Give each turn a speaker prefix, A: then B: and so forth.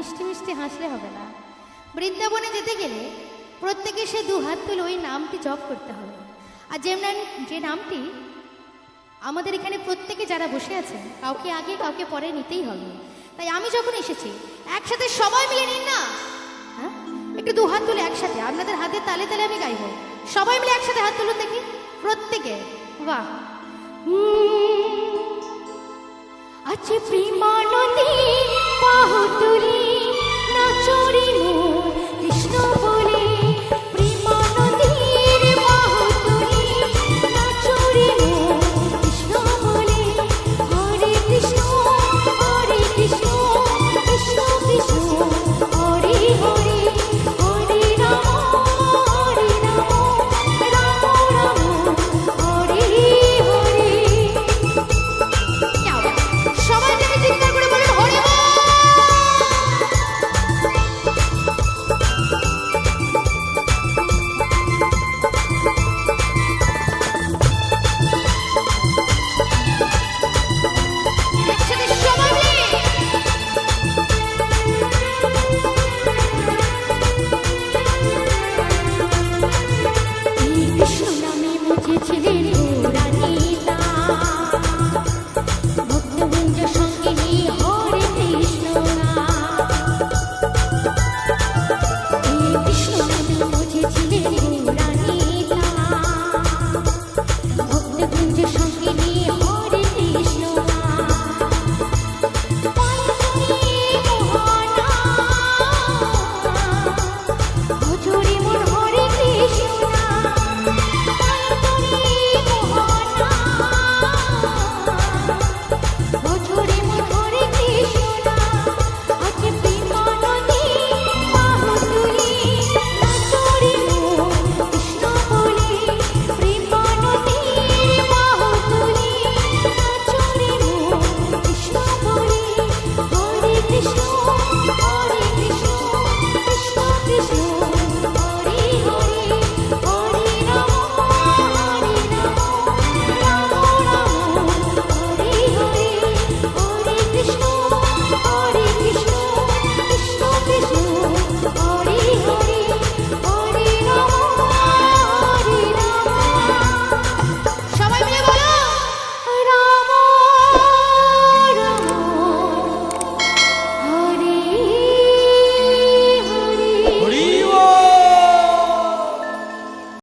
A: মিষ্টি মিষ্টি হাসলে হবে না। বৃন্দাবনে যেতে গেলে প্রত্যেকে সে দু হাত তুলে ওই নামটি জপ করতে হবে। আর যে নাম- যে নামটি আমাদের এখানে প্রত্যেকে যারা বসে আছেন, কাউকে আগে, কাউকে পরে নিতেই হবে। তাই আমি যখন এসেছি, একসাথে সবাই মিলে নিন না। হ্যাঁ? একটু দু হাত তুলে একসাথে, আপনাদের হাতে তালে তালে আমি গাইব। সবাই মিলে একসাথে হাত তুলুন দেখি। প্রত্যেকে, বাহ। আছে প্রেমানন্দে নাচরি りも